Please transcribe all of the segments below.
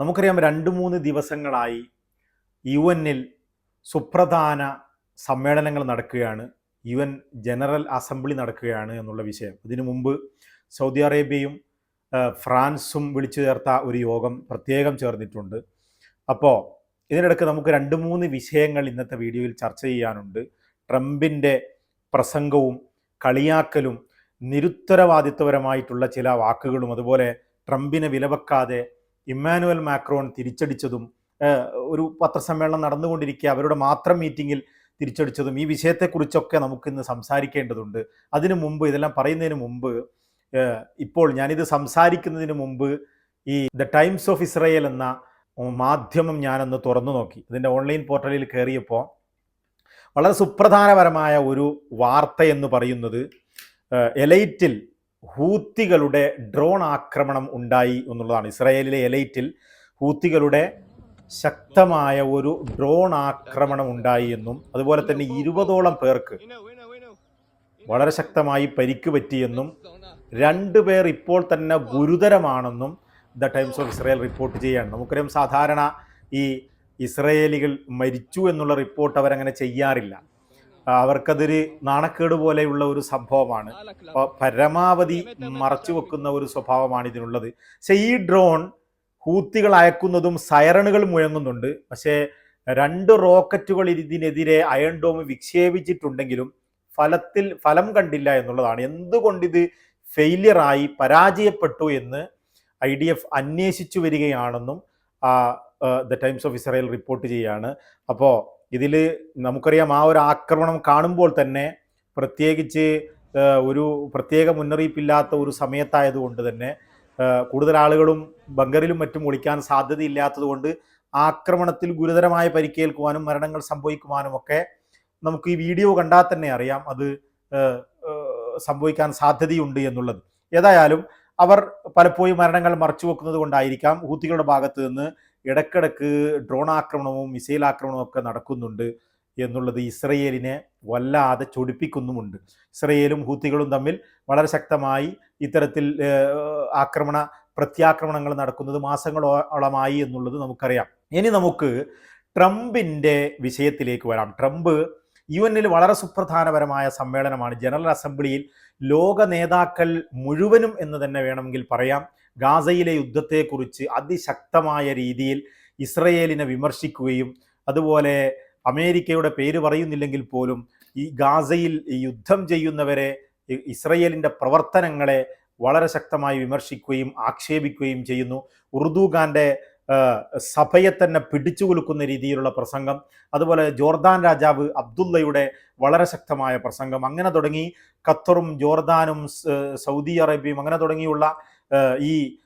നമുക്കറിയാം രണ്ട് മൂന്ന് ദിവസങ്ങളായി യു എന്നിൽ സുപ്രധാന സമ്മേളനങ്ങൾ നടക്കുകയാണ്. യു എൻ ജനറൽ അസംബ്ലി നടക്കുകയാണ് എന്നുള്ള വിഷയം. ഇതിനു മുമ്പ് സൗദി അറേബ്യയും ഫ്രാൻസും വിളിച്ചു ചേർത്ത ഒരു യോഗം പ്രത്യേകം ചേർന്നിട്ടുണ്ട്. അപ്പോൾ ഇതിനിടയ്ക്ക് നമുക്ക് രണ്ട് മൂന്ന് വിഷയങ്ങൾ ഇന്നത്തെ വീഡിയോയിൽ ചർച്ച ചെയ്യാനുണ്ട്. ട്രംപിന്റെ പ്രസംഗവും കളിയാക്കലും നിരുത്തരവാദിത്വപരമായിട്ടുള്ള ചില വാക്കുകളും അതുപോലെ ട്രംപിനെ വിലവെക്കാതെ ഇമ്മാനുവൽ മാക്രോൺ തിരിച്ചടിച്ചതും ഒരു പത്രസമ്മേളനം നടന്നുകൊണ്ടിരിക്കുക അവരുടെ മാത്രം മീറ്റിങ്ങിൽ തിരിച്ചടിച്ചതും ഈ വിഷയത്തെക്കുറിച്ചൊക്കെ നമുക്കിന്ന് സംസാരിക്കേണ്ടതുണ്ട്. അതിനു മുമ്പ് ഇതെല്ലാം പറയുന്നതിന് മുമ്പ് ഇപ്പോൾ ഞാനിത് സംസാരിക്കുന്നതിന് മുമ്പ് ഈ ദ ടൈംസ് ഓഫ് ഇസ്രയേൽ എന്ന മാധ്യമം ഞാനൊന്ന് തുറന്നു നോക്കി. ഇതിന്റെ ഓൺലൈൻ പോർട്ടലിൽ കയറിയപ്പോൾ വളരെ സുപ്രധാനപരമായ ഒരു വാർത്ത എന്ന് പറയുന്നത് എലൈറ്റിൽ ഹൂത്തികളുടെ ഡ്രോൺ ആക്രമണം ഉണ്ടായി എന്നുള്ളതാണ്. ഇസ്രായേലിലെ എലൈറ്റിൽ ഹൂത്തികളുടെ ശക്തമായ ഒരു ഡ്രോൺ ആക്രമണം ഉണ്ടായി എന്നും അതുപോലെ തന്നെ ഇരുപതോളം പേർക്ക് വളരെ ശക്തമായി പരിക്ക് പറ്റിയെന്നും രണ്ടുപേർ ഇപ്പോൾ തന്നെ ഗുരുതരമാണെന്നും the Times of Israel report ചെയ്യാണ് നമുക്കറിയാം സാധാരണ ഈ ഇസ്രയേലികൾ മരിച്ചു എന്നുള്ള റിപ്പോർട്ട് അവരങ്ങനെ ചെയ്യാറില്ല. അവർക്കതൊരു നാണക്കേട് പോലെയുള്ള ഒരു സംഭവമാണ്. പരമാവധി മറച്ചു വെക്കുന്ന ഒരു സ്വഭാവമാണ് ഇതിനുള്ളത്. പക്ഷെ ഈ ഡ്രോൺ ഹൂത്തികൾ അയക്കുന്നതും സൈറണുകൾ മുഴങ്ങുന്നുണ്ട്. പക്ഷേ രണ്ട് റോക്കറ്റുകൾ ഇതിനെതിരെ അയൺ ഡോം വിക്ഷേപിച്ചിട്ടുണ്ടെങ്കിലും ഫലത്തിൽ ഫലം കണ്ടില്ല എന്നുള്ളതാണ്. എന്തുകൊണ്ട് ഇത് ഫെയിലിയറായി പരാജയപ്പെട്ടു എന്ന് ഐ ഡി എഫ് അന്വേഷിച്ചു വരികയാണെന്നും the Times of Israel report ചെയ്യാണ് അപ്പോൾ ഇതിൽ നമുക്കറിയാം ആ ഒരു ആക്രമണം കാണുമ്പോൾ തന്നെ പ്രത്യേകിച്ച് ഒരു പ്രത്യേക മുന്നറിയിപ്പില്ലാത്ത ഒരു സമയത്തായതുകൊണ്ട് തന്നെ കൂടുതൽ ആളുകളും ബങ്കറിലും മറ്റും ഒളിക്കാൻ സാധ്യതയില്ലാത്തത് കൊണ്ട് ആക്രമണത്തിൽ ഗുരുതരമായ പരിക്കേൽക്കുവാനും മരണങ്ങൾ സംഭവിക്കുവാനും ഒക്കെ നമുക്ക് ഈ വീഡിയോ കണ്ടാൽ തന്നെ അറിയാം അത് സംഭവിക്കാൻ സാധ്യതയുണ്ട് എന്നുള്ളത്. ഏതായാലും അവർ പലപ്പോഴും മരണങ്ങൾ മറച്ചു വെക്കുന്നത് കൊണ്ടായിരിക്കാം. ഹൂത്തികളുടെ ഭാഗത്ത് നിന്ന് ഇടക്കിടക്ക് ഡ്രോൺ ആക്രമണവും മിസൈൽ ആക്രമണവും ഒക്കെ നടക്കുന്നുണ്ട് എന്നുള്ളത് ഇസ്രയേലിനെ വല്ലാതെ ചൊടിപ്പിക്കുന്നുമുണ്ട്. ഇസ്രയേലും ഹൂത്തികളും തമ്മിൽ വളരെ ശക്തമായി ഇത്തരത്തിൽ ആക്രമണ പ്രത്യാക്രമണങ്ങൾ നടക്കുന്നത് മാസങ്ങളോളമായി എന്നുള്ളത് നമുക്കറിയാം. ഇനി നമുക്ക് ട്രംപിന്റെ വിഷയത്തിലേക്ക് വരാം. ട്രംപ് യു എന്നിൽ വളരെ സുപ്രധാനപരമായ സമ്മേളനമാണ്. ജനറൽ അസംബ്ലിയിൽ ലോക നേതാക്കൾ മുഴുവനും എന്ന് തന്നെ വേണമെങ്കിൽ പറയാം. ഗാസയിലെ യുദ്ധത്തെക്കുറിച്ച് അതിശക്തമായ രീതിയിൽ ഇസ്രയേലിനെ വിമർശിക്കുകയും അതുപോലെ അമേരിക്കയുടെ പേര് പറയുന്നില്ലെങ്കിൽ പോലും ഈ ഗാസയിൽ യുദ്ധം ചെയ്യുന്നവരെ ഇസ്രയേലിന്റെ പ്രവർത്തനങ്ങളെ വളരെ ശക്തമായി വിമർശിക്കുകയും ആക്ഷേപിക്കുകയും ചെയ്യുന്നു. ഉറുദുഖാന്റെ സഭയെ തന്നെ പിടിച്ചു കുലുക്കുന്ന രീതിയിലുള്ള പ്രസംഗം അതുപോലെ ജോർദാൻ രാജാവ് അബ്ദുള്ളയുടെ വളരെ ശക്തമായ പ്രസംഗം. അങ്ങനെ തുടങ്ങി ഖത്തറും ജോർദാനും സൗദി അറേബ്യയും അങ്ങനെ തുടങ്ങിയുള്ള ഈ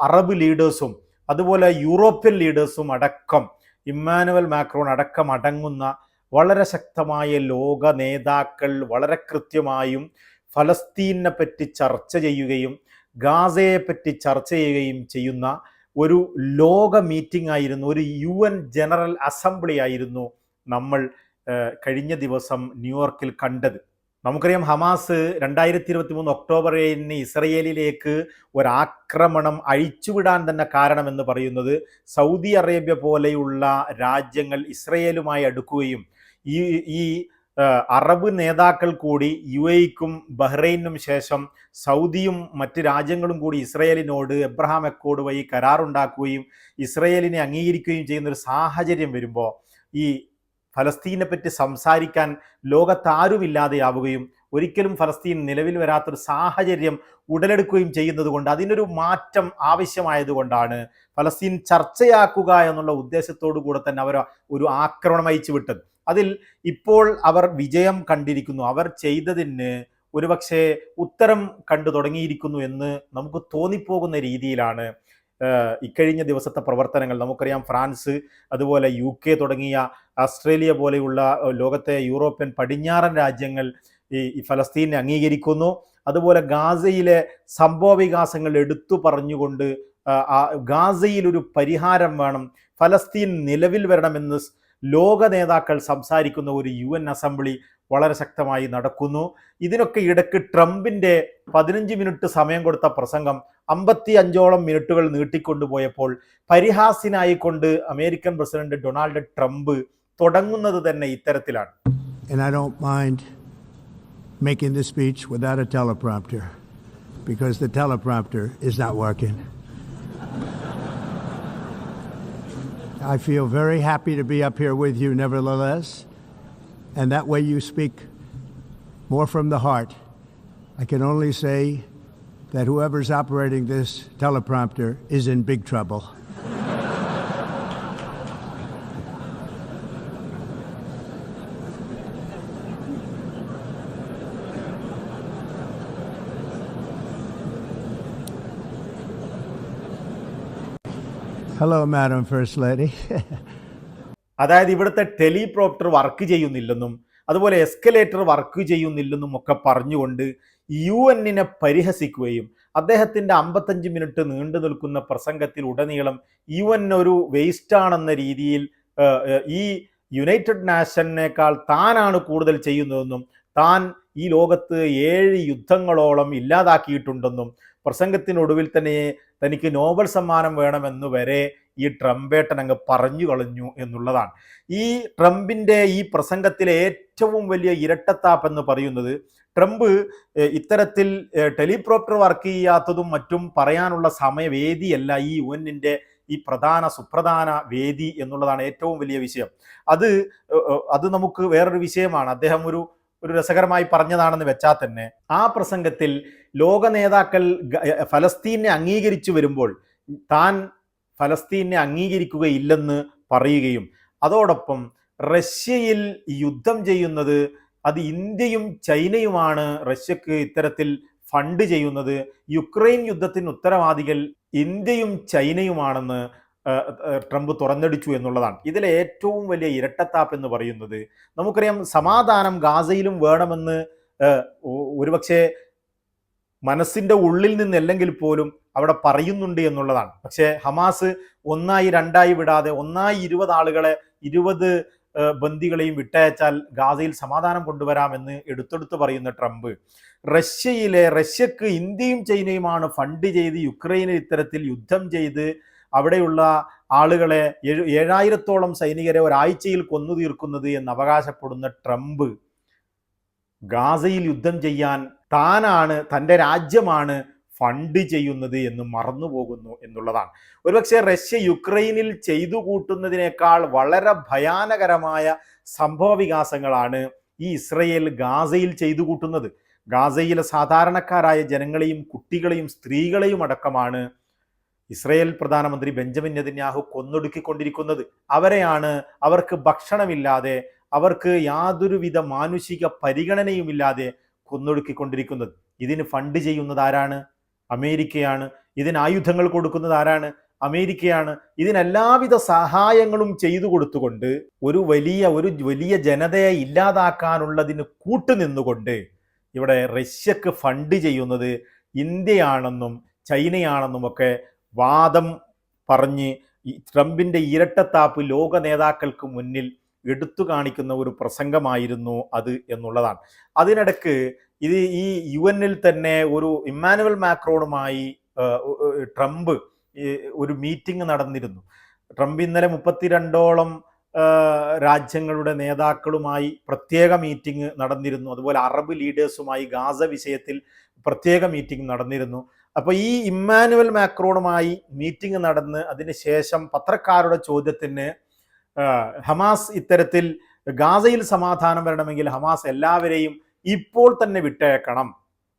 അറബ് ലീഡേഴ്സും അതുപോലെ യൂറോപ്യൻ ലീഡേഴ്സും അടക്കം ഇമ്മാനുവൽ മാക്രോൺ അടക്കം അടങ്ങുന്ന വളരെ ശക്തമായ ലോക നേതാക്കൾ വളരെ കൃത്യമായും ഫലസ്തീനെ പറ്റി ചർച്ച ചെയ്യുകയും ഗാസയെ പറ്റി ചർച്ച ചെയ്യുകയും ചെയ്യുന്ന ഒരു ലോക മീറ്റിംഗ് ആയിരുന്നു ഒരു യു എൻ ജനറൽ അസംബ്ലി ആയിരുന്നു നമ്മൾ കഴിഞ്ഞ ദിവസം ന്യൂയോർക്കിൽ കണ്ടത്. നമുക്കറിയാം ഹമാസ് രണ്ടായിരത്തി ഇരുപത്തി മൂന്ന് ഒക്ടോബർ ഏഴിന് ഇസ്രയേലിലേക്ക് ഒരാക്രമണം അഴിച്ചുവിടാൻ തന്നെ കാരണമെന്ന് പറയുന്നത് സൗദി അറേബ്യ പോലെയുള്ള രാജ്യങ്ങൾ ഇസ്രയേലുമായി അടുക്കുകയും ഈ ഈ അറബ് നേതാക്കൾ കൂടി യു എക്കും ബഹ്റൈനും ശേഷം സൗദിയും മറ്റ് രാജ്യങ്ങളും കൂടി ഇസ്രയേലിനോട് എബ്രഹാം അക്കോഡ് വഴി കരാറുണ്ടാക്കുകയും ഇസ്രയേലിനെ അംഗീകരിക്കുകയും ചെയ്യുന്ന ഒരു സാഹചര്യം വരുമ്പോൾ ഈ ഫലസ്തീനെ പറ്റി സംസാരിക്കാൻ ലോകത്താരുമില്ലാതെയാവുകയും ഒരിക്കലും ഫലസ്തീൻ നിലവിൽ വരാത്തൊരു സാഹചര്യം ഉടലെടുക്കുകയും ചെയ്യുന്നത് കൊണ്ട് അതിനൊരു മാറ്റം ആവശ്യമായതുകൊണ്ടാണ് ഫലസ്തീൻ ചർച്ചയാക്കുക എന്നുള്ള ഉദ്ദേശത്തോടു കൂടെ തന്നെ അവർ ഒരു ആക്രമണം അയച്ചു വിട്ടത്. അതിൽ ഇപ്പോൾ അവർ വിജയം കണ്ടിരിക്കുന്നു. അവർ ചെയ്തതിന് ഒരുപക്ഷെ ഉത്തരം കണ്ടു തുടങ്ങിയിരിക്കുന്നു എന്ന് നമുക്ക് തോന്നിപ്പോകുന്ന രീതിയിലാണ് ഇക്കഴിഞ്ഞ ദിവസത്തെ പ്രവർത്തനങ്ങൾ. നമുക്കറിയാം ഫ്രാൻസ് അതുപോലെ യു കെ തുടങ്ങിയ ഓസ്ട്രേലിയ പോലെയുള്ള ലോകത്തെ യൂറോപ്യൻ പടിഞ്ഞാറൻ രാജ്യങ്ങൾ ഈ ഫലസ്തീനെ അംഗീകരിക്കുന്നു. അതുപോലെ ഗാസയിലെ സംഭവ വികാസങ്ങൾ എടുത്തു പറഞ്ഞുകൊണ്ട് ഗാസയിൽ ഒരു പരിഹാരം വേണം. ഫലസ്തീൻ നിലവിൽ വരണമെന്ന് ലോക നേതാക്കൾ സംസാരിക്കുന്ന ഒരു യു എൻ അസംബ്ലി വളരെ ശക്തമായി നടക്കുന്നു ഇതിനൊക്കെ ഇടയ്ക്ക് ട്രംപിന്റെ പതിനഞ്ച് മിനിറ്റ് സമയം കൊടുത്ത പ്രസംഗം അമ്പത്തി അഞ്ചോളം മിനിറ്റുകൾ നീട്ടിക്കൊണ്ടുപോയപ്പോൾ പരിഹാസ്യനായിക്കൊണ്ട് അമേരിക്കൻ പ്രസിഡന്റ് ഡൊണാൾഡ് ട്രംപ് തുടങ്ങുന്നത് തന്നെ ഇത്തരത്തിലാണ് making this speech without a teleprompter because the teleprompter is not working. I feel very happy to be up here with you, nevertheless. And that way you speak more from the heart. I can only say that whoever's operating this teleprompter is in big trouble. Hello, madam first lady അതായത് ഇവിടുത്തെ ടെലിപ്രോപ്റ്റർ work ചെയ്യുന്നില്ലെന്നും അതുപോലെ escalator work ചെയ്യുന്നില്ലെന്നും ഒക്കെ പറഞ്ഞുകൊണ്ട് U എന്നിനെ പരിഹസിക്കുകയും അദ്ദേഹത്തിന്റെ അമ്പത്തഞ്ച് minute നീണ്ടു നിൽക്കുന്ന പ്രസംഗത്തിൽ ഉടനീളം യു എൻ ഒരു വേസ്റ്റാണെന്ന രീതിയിൽ ഈ യുണൈറ്റഡ് നാഷനേക്കാൾ താനാണ് കൂടുതൽ ചെയ്യുന്നതെന്നും താൻ ഈ ലോകത്ത് ഏഴ് യുദ്ധങ്ങളോളം ഇല്ലാതാക്കിയിട്ടുണ്ടെന്നും പ്രസംഗത്തിനൊടുവിൽ തന്നെ തനിക്ക് നോബൽ സമ്മാനം വേണമെന്ന് വരെ ഈ ട്രംപേട്ടൻ അങ്ങ് പറഞ്ഞു കളഞ്ഞു എന്നുള്ളതാണ്. ഈ ട്രംപിന്റെ ഈ പ്രസംഗത്തിലെ ഏറ്റവും വലിയ ഇരട്ടത്താപ്പ് എന്ന് പറയുന്നത് ട്രംപ് ഇത്തരത്തിൽ ടെലിപ്രോപ്റ്റർ വർക്ക് ചെയ്യാത്തതും മറ്റും പറയാനുള്ള സമയവേദിയല്ല ഈ യു ഈ പ്രധാന സുപ്രധാന വേദി എന്നുള്ളതാണ് ഏറ്റവും വലിയ വിഷയം. അത് അത് നമുക്ക് വേറൊരു വിഷയമാണ്. അദ്ദേഹം ഒരു ഒരു രസകരമായി പറഞ്ഞതാണെന്ന് വെച്ചാൽ തന്നെ ആ പ്രസംഗത്തിൽ ലോക നേതാക്കൾ ഫലസ്തീനെ അംഗീകരിച്ചു വരുമ്പോൾ താൻ ഫലസ്തീനെ അംഗീകരിക്കുകയില്ലെന്ന് പറയുകയും അതോടൊപ്പം റഷ്യയിൽ യുദ്ധം ചെയ്യുന്നത് അത് ഇന്ത്യയും ചൈനയുമാണ് റഷ്യക്ക് ഇത്തരത്തിൽ ഫണ്ട് ചെയ്യുന്നത്. യുക്രൈൻ യുദ്ധത്തിന് ഉത്തരവാദികൾ ഇന്ത്യയും ചൈനയുമാണെന്ന് ട്രംപ് തുറന്നടിച്ചു എന്നുള്ളതാണ്. ഇതിലെ ഏറ്റവും വലിയ ഇരട്ടത്താപ്പ് എന്ന് പറയുന്നത് നമുക്കറിയാം സമാധാനം ഗാസയിലും വേണമെന്ന് ഒരുപക്ഷെ മനസ്സിന്റെ ഉള്ളിൽ നിന്നല്ലെങ്കിൽ പോലും അവിടെ പറയുന്നുണ്ട് എന്നുള്ളതാണ്. പക്ഷേ ഹമാസ് ഒന്നായി രണ്ടായി വിടാതെ ഒന്നായി ഇരുപത് ആളുകളെ ഇരുപത് ബന്ദികളെയും വിട്ടയച്ചാൽ ഗാസയിൽ സമാധാനം കൊണ്ടുവരാമെന്ന് എടുത്തെടുത്ത് പറയുന്ന ട്രംപ്. റഷ്യയിലെ റഷ്യക്ക് ഇന്ത്യയും ചൈനയുമാണ് ഫണ്ട് ചെയ്ത് യുക്രൈനിൽ ഇത്തരത്തിൽ യുദ്ധം ചെയ്ത് അവിടെയുള്ള ആളുകളെ ഏഴ് ഏഴായിരത്തോളം സൈനികരെ ഒരാഴ്ചയിൽ കൊന്നു തീർക്കുന്നത് എന്ന് അവകാശപ്പെടുന്ന ട്രംപ് ഗാസയിൽ യുദ്ധം ചെയ്യാൻ താനാണ് തന്റെ രാജ്യമാണ് ഫണ്ട് ചെയ്യുന്നത് എന്ന് മറന്നുപോകുന്നു എന്നുള്ളതാണ്. ഒരുപക്ഷെ റഷ്യ യുക്രൈനിൽ ചെയ്തു കൂട്ടുന്നതിനേക്കാൾ വളരെ ഭയാനകരമായ സംഭവ വികാസങ്ങളാണ് ഈ ഇസ്രയേൽ ഗാസയിൽ ചെയ്തു കൂട്ടുന്നത്. ഗാസയിലെ സാധാരണക്കാരായ ജനങ്ങളെയും കുട്ടികളെയും സ്ത്രീകളെയും അടക്കമാണ് ഇസ്രയേൽ പ്രധാനമന്ത്രി ബെഞ്ചമിൻ നെതിന്യാഹു കൊന്നൊടുക്കിക്കൊണ്ടിരിക്കുന്നത്. അവരെയാണ് അവർക്ക് ഭക്ഷണമില്ലാതെ അവർക്ക് യാതൊരുവിധ മാനുഷിക പരിഗണനയുമില്ലാതെ കൊന്നൊടുക്കിക്കൊണ്ടിരിക്കുന്നത്. ഇതിന് ഫണ്ട് ചെയ്യുന്നത് ആരാണ്? അമേരിക്കയാണ്. ഇതിന് ആയുധങ്ങൾ കൊടുക്കുന്നത് ആരാണ്? അമേരിക്കയാണ്. ഇതിനെല്ലാവിധ സഹായങ്ങളും ചെയ്തു കൊടുത്തുകൊണ്ട് ഒരു വലിയ ഒരു വലിയ ജനതയെ ഇല്ലാതാക്കാനുള്ളതിന് കൂട്ടുനിന്നുകൊണ്ട് ഇവിടെ റഷ്യക്ക് ഫണ്ട് ചെയ്യുന്നത് ഇന്ത്യയാണെന്നും ചൈനയാണെന്നും ഒക്കെ വാദം പറഞ്ഞ് ഈ ട്രംപിന്റെ ഇരട്ടത്താപ്പ് ലോക നേതാക്കൾക്ക് മുന്നിൽ എടുത്തു കാണിക്കുന്ന ഒരു പ്രസംഗമായിരുന്നു അത് എന്നുള്ളതാണ്. അതിനിടക്ക് ഇത് ഈ യു എന്നിൽ തന്നെ ഒരു ഇമ്മാനുവൽ മാക്രോണുമായി ട്രംപ് ഒരു മീറ്റിംഗ് നടന്നിരുന്നു. ട്രംപ് ഇന്നലെ മുപ്പത്തിരണ്ടോളം രാജ്യങ്ങളുടെ നേതാക്കളുമായി പ്രത്യേക മീറ്റിംഗ് നടന്നിരുന്നു. അതുപോലെ അറബ് ലീഡേഴ്സുമായി ഗാസ വിഷയത്തിൽ പ്രത്യേക മീറ്റിംഗ് നടന്നിരുന്നു. അപ്പോൾ ഈ ഇമ്മാനുവൽ മാക്രോണുമായി മീറ്റിംഗ് നടന്ന് അതിനുശേഷം പത്രക്കാരുടെ ചോദ്യത്തിന് ഹമാസ് ഇത്തരത്തിൽ ഗാസയിൽ സമാധാനം വരണമെങ്കിൽ ഹമാസ് എല്ലാവരെയും ഇപ്പോൾ തന്നെ വിട്ടയക്കണം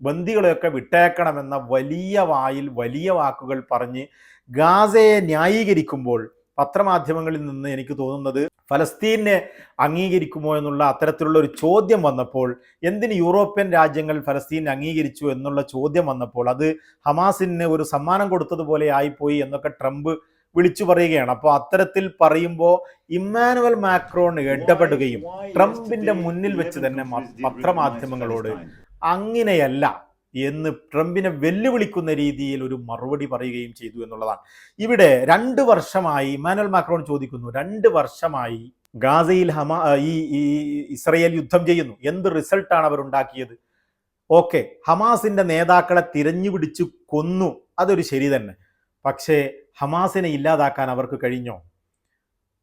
ബന്ദികളെയൊക്കെ വിട്ടയക്കണമെന്ന വലിയ വായിൽ വലിയ വാക്കുകൾ പറഞ്ഞ് ഗാസയെ ന്യായീകരിക്കുമ്പോൾ പത്രമാധ്യമങ്ങളിൽ നിന്ന് എനിക്ക് തോന്നുന്നത് ഫലസ്തീനെ അംഗീകരിക്കുമോ എന്നുള്ള അത്തരത്തിലുള്ള ഒരു ചോദ്യം വന്നപ്പോൾ എന്തിന് യൂറോപ്യൻ രാജ്യങ്ങൾ ഫലസ്തീനെ അംഗീകരിച്ചു എന്നുള്ള ചോദ്യം വന്നപ്പോൾ അത് ഹമാസിന് ഒരു സമ്മാനം കൊടുത്തതുപോലെ ആയിപ്പോയി എന്നൊക്കെ ട്രംപ് വിളിച്ചു പറയുകയാണ്. അപ്പോൾ അത്തരത്തിൽ പറയുമ്പോൾ ഇമ്മാനുവൽ മാക്രോൺ ഇടപെടുകയും ട്രംപിന്റെ മുന്നിൽ വെച്ച് തന്നെ പത്രമാധ്യമങ്ങളോട് അങ്ങനെയല്ല. എന്ന് ട്രംപിനെ വെല്ലുവിളിക്കുന്ന രീതിയിൽ ഒരു മറുപടി പറയുകയും ചെയ്തു എന്നുള്ളതാണ്. ഇവിടെ രണ്ട് വർഷമായി ഇമ്മാനുവൽ മാക്രോൺ ചോദിക്കുന്നു രണ്ട് വർഷമായി ഗാസയിൽ ഹമാ ഈ ഇസ്രയേൽ യുദ്ധം ചെയ്യുന്നു. എന്ത് റിസൾട്ടാണ് അവരുണ്ടാക്കിയത് ഓക്കെ ഹമാസിന്റെ നേതാക്കളെ തിരഞ്ഞുപിടിച്ച് കൊന്നു. അതൊരു ശരി തന്നെ. പക്ഷേ ഹമാസിനെ ഇല്ലാതാക്കാൻ അവർക്ക് കഴിഞ്ഞോ?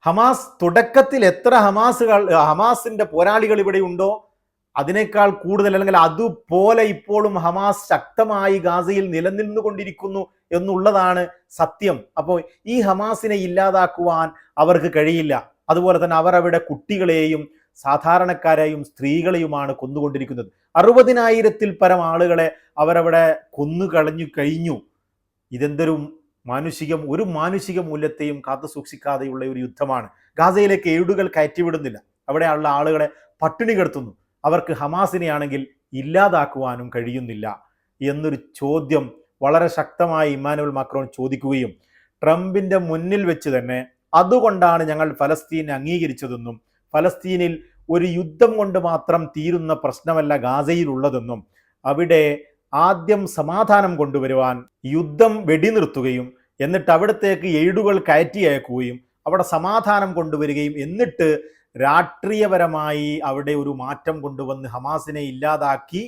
ഹമാസ് തുടക്കത്തിൽ എത്ര ഹമാസുകൾ ഹമാസിന്റെ പോരാളികൾ ഇവിടെ ഉണ്ടോ? അതിനേക്കാൾ കൂടുതൽ അല്ലെങ്കിൽ അതുപോലെ ഇപ്പോഴും ഹമാസ് ശക്തമായി ഗാസയിൽ നിലനിന്നുകൊണ്ടിരിക്കുന്നു എന്നുള്ളതാണ് സത്യം. അപ്പോൾ ഈ ഹമാസിനെ ഇല്ലാതാക്കുവാൻ അവർക്ക് കഴിയില്ല. അതുപോലെ തന്നെ അവർ അവിടെ കുട്ടികളെയും സാധാരണക്കാരെയും സ്ത്രീകളെയുമാണ് കൊന്നുകൊണ്ടിരിക്കുന്നത്. അറുപതിനായിരത്തിൽ പരം ആളുകളെ അവരവിടെ കൊന്നു കളഞ്ഞു കഴിഞ്ഞു. ഇതെന്തൊരു മാനുഷികം ഒരു മാനുഷിക മൂല്യത്തെയും കാത്തു സൂക്ഷിക്കാതെയുള്ള ഒരു യുദ്ധമാണ്. ഗാസയിലേക്ക് ഏടുകൾ കയറ്റിവിടുന്നില്ല. അവിടെയുള്ള ആളുകളെ പട്ടിണി കിടത്തുന്നു. അവർക്ക് ഹമാസിനെയാണെങ്കിൽ ഇല്ലാതാക്കുവാനും കഴിയുന്നില്ല എന്നൊരു ചോദ്യം വളരെ ശക്തമായി ഇമ്മാനുവൽ മാക്രോൺ ചോദിക്കുകയും ട്രംപിന്റെ മുന്നിൽ വെച്ച് തന്നെ അതുകൊണ്ടാണ് ഞങ്ങൾ ഫലസ്തീനെ അംഗീകരിച്ചതെന്നും ഫലസ്തീനിൽ ഒരു യുദ്ധം കൊണ്ട് മാത്രം തീരുന്ന പ്രശ്നമല്ല ഗാസയിലുള്ളതെന്നും അവിടെ ആദ്യം സമാധാനം കൊണ്ടുവരുവാൻ യുദ്ധം വെടിനിർത്തുകയും എന്നിട്ട് അവിടത്തേക്ക് എയ്ഡുകൾ കയറ്റി അയക്കുകയും അവിടെ സമാധാനം കൊണ്ടുവരികയും എന്നിട്ട് രാഷ്ട്രീയപരമായി അവിടെ ഒരു മാറ്റം കൊണ്ടുവന്ന് ഹമാസിനെ ഇല്ലാതാക്കി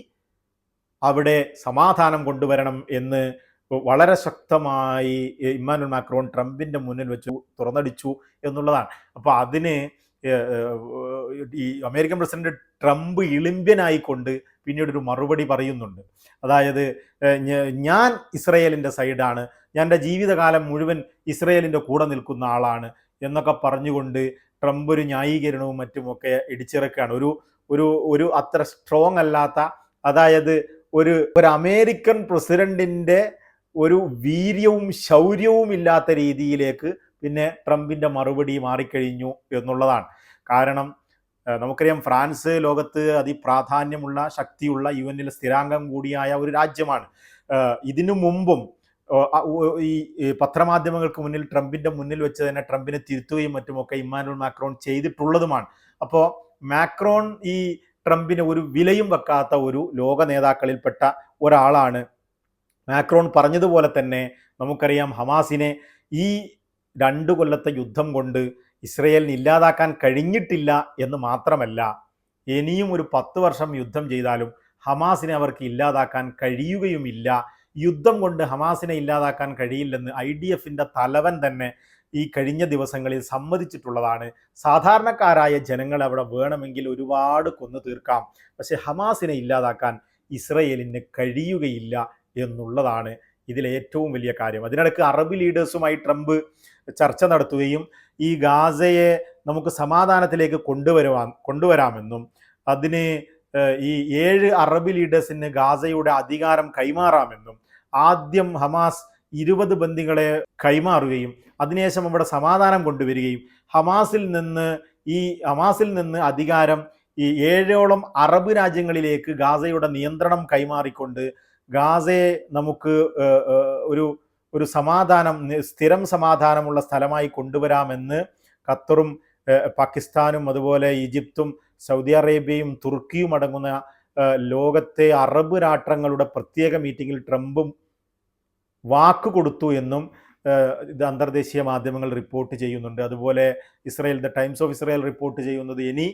അവിടെ സമാധാനം കൊണ്ടുവരണം എന്ന് വളരെ ശക്തമായി ഇമ്മാനുൽ മാക്രോൺ ട്രംപിന്റെ മുന്നിൽ വെച്ച് തുറന്നടിച്ചു എന്നുള്ളതാണ്. അപ്പോൾ അതിന് ഈ അമേരിക്കൻ പ്രസിഡന്റ് ട്രംപ് ഇളിമ്പ്യനായിക്കൊണ്ട് പിന്നീട് ഒരു മറുപടി പറയുന്നുണ്ട്. അതായത് ഞാൻ ഇസ്രയേലിന്റെ സൈഡാണ് ഞാൻ എന്റെ ജീവിതകാലം മുഴുവൻ ഇസ്രയേലിന്റെ കൂടെ നിൽക്കുന്ന ആളാണ് എന്നൊക്കെ പറഞ്ഞുകൊണ്ട് ട്രംപ് ഒരു ന്യായീകരണവും മറ്റുമൊക്കെ ഇടിച്ചിറക്കുകയാണ്. ഒരു ഒരു ഒരു അത്ര സ്ട്രോങ് അല്ലാത്ത അതായത് ഒരു ഒരു അമേരിക്കൻ പ്രസിഡന്റിന്റെ ഒരു വീര്യവും ശൗര്യവും ഇല്ലാത്ത രീതിയിലേക്ക് പിന്നെ ട്രംപിന്റെ മറുപടി മാറിക്കഴിഞ്ഞു എന്നുള്ളതാണ്. കാരണം നമുക്കറിയാം ഫ്രാൻസ് ലോകത്ത് അതിപ്രാധാന്യമുള്ള ശക്തിയുള്ള യു എന്നിൽ സ്ഥിരാംഗം കൂടിയായ ഒരു രാജ്യമാണ്. ഇതിനു മുമ്പും ഈ പത്രമാധ്യമങ്ങൾക്ക് മുന്നിൽ ട്രംപിന്റെ മുന്നിൽ വെച്ച് തന്നെ ട്രംപിനെ തിരുത്തുകയും മറ്റുമൊക്കെ ഇമ്മാനുവൽ മാക്രോൺ ചെയ്തിട്ടുള്ളതുമാണ്. അപ്പോൾ മാക്രോൺ ഈ ട്രംപിന് ഒരു വിലയും വെക്കാത്ത ഒരു ലോക നേതാക്കളിൽപ്പെട്ട ഒരാളാണ്. മാക്രോൺ പറഞ്ഞതുപോലെ തന്നെ നമുക്കറിയാം ഹമാസിനെ ഈ രണ്ടു കൊല്ലത്തെ യുദ്ധം കൊണ്ട് ഇസ്രയേലിന് ഇല്ലാതാക്കാൻ കഴിഞ്ഞിട്ടില്ല എന്ന് മാത്രമല്ല ഇനിയും ഒരു പത്ത് വർഷം യുദ്ധം ചെയ്താലും ഹമാസിനെ അവർക്ക് ഇല്ലാതാക്കാൻ കഴിയുകയുമില്ല യുദ്ധം കൊണ്ട് ഹമാസിനെ ഇല്ലാതാക്കാൻ കഴിയില്ലെന്ന് ഐ ഡി എഫിന്റെ തലവൻ തന്നെ ഈ കഴിഞ്ഞ ദിവസങ്ങളിൽ സമ്മതിച്ചിട്ടുള്ളതാണ്. സാധാരണക്കാരായ ജനങ്ങൾ അവിടെ വേണമെങ്കിൽ ഒരുപാട് കൊന്നു തീർക്കാം. പക്ഷെ ഹമാസിനെ ഇല്ലാതാക്കാൻ ഇസ്രയേലിന് കഴിയുകയില്ല എന്നുള്ളതാണ് ഇതിലെ ഏറ്റവും വലിയ കാര്യം. അതിനിടയ്ക്ക് അറബ് ലീഡേഴ്സുമായി ട്രംപ് ചർച്ച നടത്തുകയും ഈ ഗാസയെ നമുക്ക് സമാധാനത്തിലേക്ക് കൊണ്ടുവരുവാൻ കൊണ്ടുവരാമെന്നും അതിന് ഈ ഏഴ് അറബ് ലീഡേഴ്സിന് ഗാസയുടെ അധികാരം കൈമാറാമെന്നും ആദ്യം ഹമാസ് ഇരുപത് ബന്ദികളെ കൈമാറുകയും അതിനുശേഷം അവിടെ സമാധാനം കൊണ്ടുവരികയും ഹമാസിൽ നിന്ന് ഈ ഹമാസിൽ നിന്ന് അധികാരം ഈ ഏഴോളം അറബ് രാജ്യങ്ങളിലേക്ക് ഗാസയുടെ നിയന്ത്രണം കൈമാറിക്കൊണ്ട് ഗാസയെ നമുക്ക് ഒരു ഒരു സമാധാനം സ്ഥിരം സമാധാനമുള്ള സ്ഥലമായി കൊണ്ടുവരാമെന്ന് ഖത്തറും പാകിസ്ഥാനും അതുപോലെ ഈജിപ്തും സൗദി അറേബ്യയും തുർക്കിയും അടങ്ങുന്ന ലോകത്തെ അറബ് രാഷ്ട്രങ്ങളുടെ പ്രത്യേക മീറ്റിംഗിൽ ട്രംപും വാക്ക് കൊടുത്തു എന്നും ഇത് അന്തർദേശീയ മാധ്യമങ്ങൾ റിപ്പോർട്ട് ചെയ്യുന്നുണ്ട്. അതുപോലെ Israel the Times of Israel report ചെയ്യുന്നത് ഇനി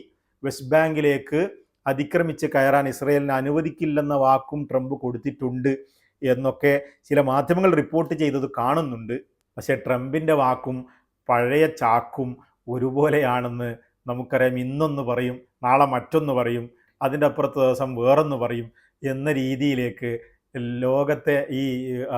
വെസ്റ്റ് ബാങ്കിലേക്ക് അതിക്രമിച്ച് കയറാൻ ഇസ്രായേലിന് അനുവദിക്കില്ലെന്ന വാക്കും ട്രംപ് കൊടുത്തിട്ടുണ്ട് എന്നൊക്കെ ചില മാധ്യമങ്ങൾ റിപ്പോർട്ട് ചെയ്തത് കാണുന്നുണ്ട്. പക്ഷേ ട്രംപിന്റെ വാക്കും പഴയ ചാക്കും ഒരുപോലെയാണെന്ന് നമുക്കറിയാം. ഇന്നൊന്ന് പറയും നാളെ മറ്റൊന്ന് പറയും അതിന്റെ അപ്പുറത്തെ ദിവസം വേറൊന്ന് പറയും എന്ന രീതിയിലേക്ക് ലോകത്തെ ഈ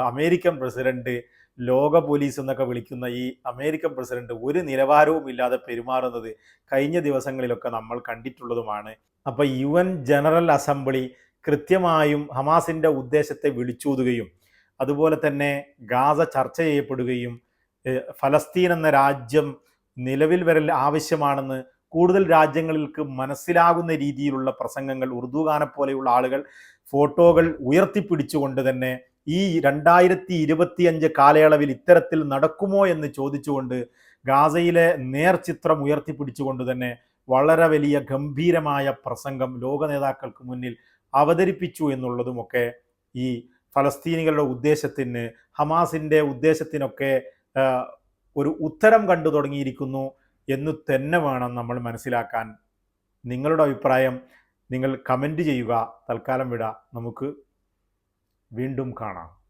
അമേരിക്കൻ പ്രസിഡന്റ് ലോക പോലീസ് എന്നൊക്കെ വിളിക്കുന്ന ഈ അമേരിക്കൻ പ്രസിഡന്റ് ഒരു നിലവാരവും ഇല്ലാതെ പെരുമാറുന്നത് കഴിഞ്ഞ ദിവസങ്ങളിലൊക്കെ നമ്മൾ കണ്ടിട്ടുള്ളതുമാണ്. അപ്പോൾ യു എൻ ജനറൽ അസംബ്ലി കൃത്യമായും ഹമാസിന്റെ ഉദ്ദേശത്തെ വിളിച്ചൂതുകയും അതുപോലെ തന്നെ ഗാസ ചർച്ച ചെയ്യപ്പെടുകയും ഫലസ്തീൻ എന്ന രാജ്യം നിലവിൽ വരൽ ആവശ്യമാണെന്ന് കൂടുതൽ രാജ്യങ്ങൾക്ക് മനസ്സിലാകുന്ന രീതിയിലുള്ള പ്രസംഗങ്ങൾ ഉറുദു ഖാനെ പോലെയുള്ള ആളുകൾ ഫോട്ടോകൾ ഉയർത്തിപ്പിടിച്ചുകൊണ്ട് തന്നെ ഈ രണ്ടായിരത്തി ഇരുപത്തിയഞ്ച് കാലയളവിൽ ഇത്തരത്തിൽ നടക്കുമോ എന്ന് ചോദിച്ചുകൊണ്ട് ഗാസയിലെ നേർചിത്രം ഉയർത്തിപ്പിടിച്ചുകൊണ്ട് തന്നെ വളരെ വലിയ ഗംഭീരമായ പ്രസംഗം ലോക നേതാക്കൾക്ക് മുന്നിൽ അവതരിപ്പിച്ചു എന്നുള്ളതുമൊക്കെ ഈ ഫലസ്തീനികളുടെ ഉദ്ദേശത്തിന് ഹമാസിന്റെ ഉദ്ദേശത്തിനൊക്കെ ഒരു ഉത്തരം കണ്ടു തുടങ്ങിയിരിക്കുന്നു എന്ന് തന്നെ വേണം നമ്മൾ മനസ്സിലാക്കാൻ. നിങ്ങളുടെ അഭിപ്രായം നിങ്ങൾ കമന്റ് ചെയ്യുക തൽക്കാലം വിട. നമുക്ക് വീണ്ടും കാണാം.